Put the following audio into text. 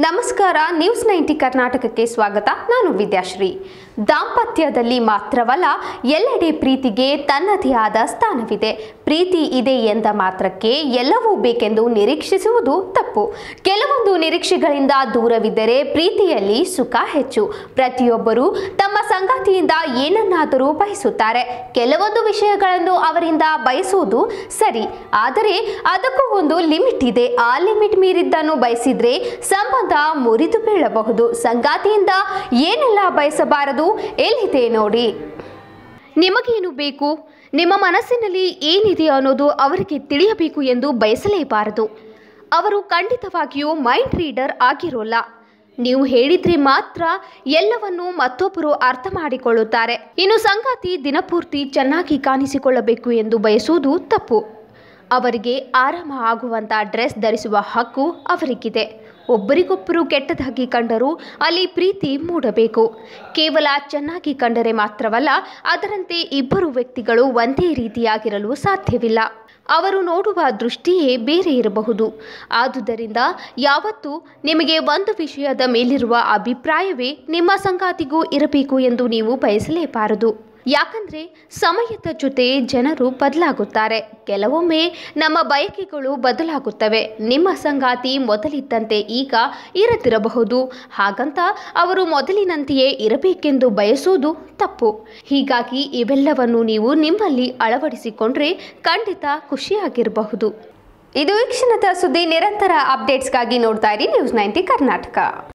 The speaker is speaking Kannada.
ನಮಸ್ಕಾರ ನ್ಯೂಸ್ ನೈಂಟಿ ಕರ್ನಾಟಕಕ್ಕೆ ಸ್ವಾಗತ. ನಾನು ವಿದ್ಯಾಶ್ರೀ. ದಾಂಪತ್ಯದಲ್ಲಿ ಮಾತ್ರವಲ್ಲ ಎಲ್ಲೆಡೆ ಪ್ರೀತಿಗೆ ತನ್ನದೇ ಆದ ಸ್ಥಾನವಿದೆ. ಪ್ರೀತಿ ಇದೆ ಎಂದ ಮಾತ್ರಕ್ಕೆ ಎಲ್ಲವೂ ಬೇಕೆಂದು ನಿರೀಕ್ಷಿಸುವುದು ತಪ್ಪು. ಕೆಲವೊಂದು ನಿರೀಕ್ಷೆಗಳಿಂದ ದೂರವಿದ್ದರೆ ಪ್ರೀತಿಯಲ್ಲಿ ಸುಖ ಹೆಚ್ಚು. ಪ್ರತಿಯೊಬ್ಬರು ತಮ್ಮ ಸಂಗಾತಿಯಿಂದ ಏನನ್ನಾದರೂ ಬಯಸುತ್ತಾರೆ. ಕೆಲವೊಂದು ವಿಷಯಗಳನ್ನು ಅವರಿಂದ ಬಯಸುವುದು ಸರಿ. ಆದರೆ ಅದಕ್ಕೂ ಒಂದು ಲಿಮಿಟ್ ಇದೆ. ಆ ಲಿಮಿಟ್ ಮೀರಿದ್ದನ್ನು ಬಯಸಿದ್ರೆ ಸಂಬಂಧ ಮುರಿದು ಬೀಳಬಹುದು. ಸಂಗಾತಿಯಿಂದ ಏನೆಲ್ಲ ಬಯಸಬಾರದು? ಎಲ್ಲಿದೆ ನೋಡಿ. ನಿಮಗೇನು ಬೇಕು? ನಿಮ್ಮ ಮನಸ್ಸಿನಲ್ಲಿ ಏನಿದೆ ಅನ್ನೋದು ಅವರಿಗೆ ತಿಳಿಯಬೇಕು ಎಂದು ಬಯಸಲೇಬಾರದು. ಅವರು ಖಂಡಿತವಾಗಿಯೂ ಮೈಂಡ್ ರೀಡರ್ ಆಗಿರೋಲ್ಲ. ನೀವು ಹೇಳಿದ್ರೆ ಮಾತ್ರ ಎಲ್ಲವನ್ನು ಮತ್ತೊಬ್ಬರು ಅರ್ಥ ಮಾಡಿಕೊಳ್ಳುತ್ತಾರೆ. ಇನ್ನು ಸಂಗಾತಿ ದಿನಪೂರ್ತಿ ಚೆನ್ನಾಗಿ ಕಾಣಿಸಿಕೊಳ್ಳಬೇಕು ಎಂದು ಬಯಸುವುದು ತಪ್ಪು. ಅವರಿಗೆ ಆರಾಮ ಆಗುವಂಥ ಡ್ರೆಸ್ ಧರಿಸುವ ಹಕ್ಕು ಅವರಿಗಿದೆ. ಒಬ್ಬರಿಗೊಬ್ಬರು ಕೆಟ್ಟದಾಗಿ ಕಂಡರೂ ಅಲ್ಲಿ ಪ್ರೀತಿ ಮೂಡಬೇಕು. ಕೇವಲ ಚೆನ್ನಾಗಿ ಕಂಡರೆ ಮಾತ್ರವಲ್ಲ, ಅದರಂತೆ ಇಬ್ಬರು ವ್ಯಕ್ತಿಗಳು ಒಂದೇ ರೀತಿಯಾಗಿರಲು ಸಾಧ್ಯವಿಲ್ಲ. ಅವರು ನೋಡುವ ದೃಷ್ಟಿಯೇ ಬೇರೆ ಇರಬಹುದು. ಆದುದರಿಂದ ಯಾವತ್ತೂ ನಿಮಗೆ ಒಂದು ವಿಷಯದ ಮೇಲಿರುವ ಅಭಿಪ್ರಾಯವೇ ನಿಮ್ಮ ಸಂಗಾತಿಗೂ ಇರಬೇಕು ಎಂದು ನೀವು ಬಯಸಲೇಬಾರದು. ಯಾಕಂದ್ರೆ ಸಮಯದ ಜೊತೆ ಜನರು ಬದಲಾಗುತ್ತಾರೆ. ಕೆಲವೊಮ್ಮೆ ನಮ್ಮ ಬಯಕೆಗಳು ಬದಲಾಗುತ್ತವೆ. ನಿಮ್ಮ ಸಂಗಾತಿ ಮೊದಲಿದ್ದಂತೆ ಈಗ ಇರದಿರಬಹುದು. ಹಾಗಂತ ಅವರು ಮೊದಲಿನಂತೆಯೇ ಇರಬೇಕೆಂದು ಬಯಸುವುದು ತಪ್ಪು. ಹೀಗಾಗಿ ಇವೆಲ್ಲವನ್ನು ನೀವು ನಿಮ್ಮಲ್ಲಿ ಅಳವಡಿಸಿಕೊಂಡ್ರೆ ಖಂಡಿತ ಖುಷಿಯಾಗಿರಬಹುದು. ಇದು ವೀಕ್ಷಣದ ಕ್ಷಣದ ಸುದ್ದಿ. ನಿರಂತರ ಅಪ್ಡೇಟ್ಸ್ಗಾಗಿ ನೋಡ್ತಾ ಇರಿ. News ninety Karnataka.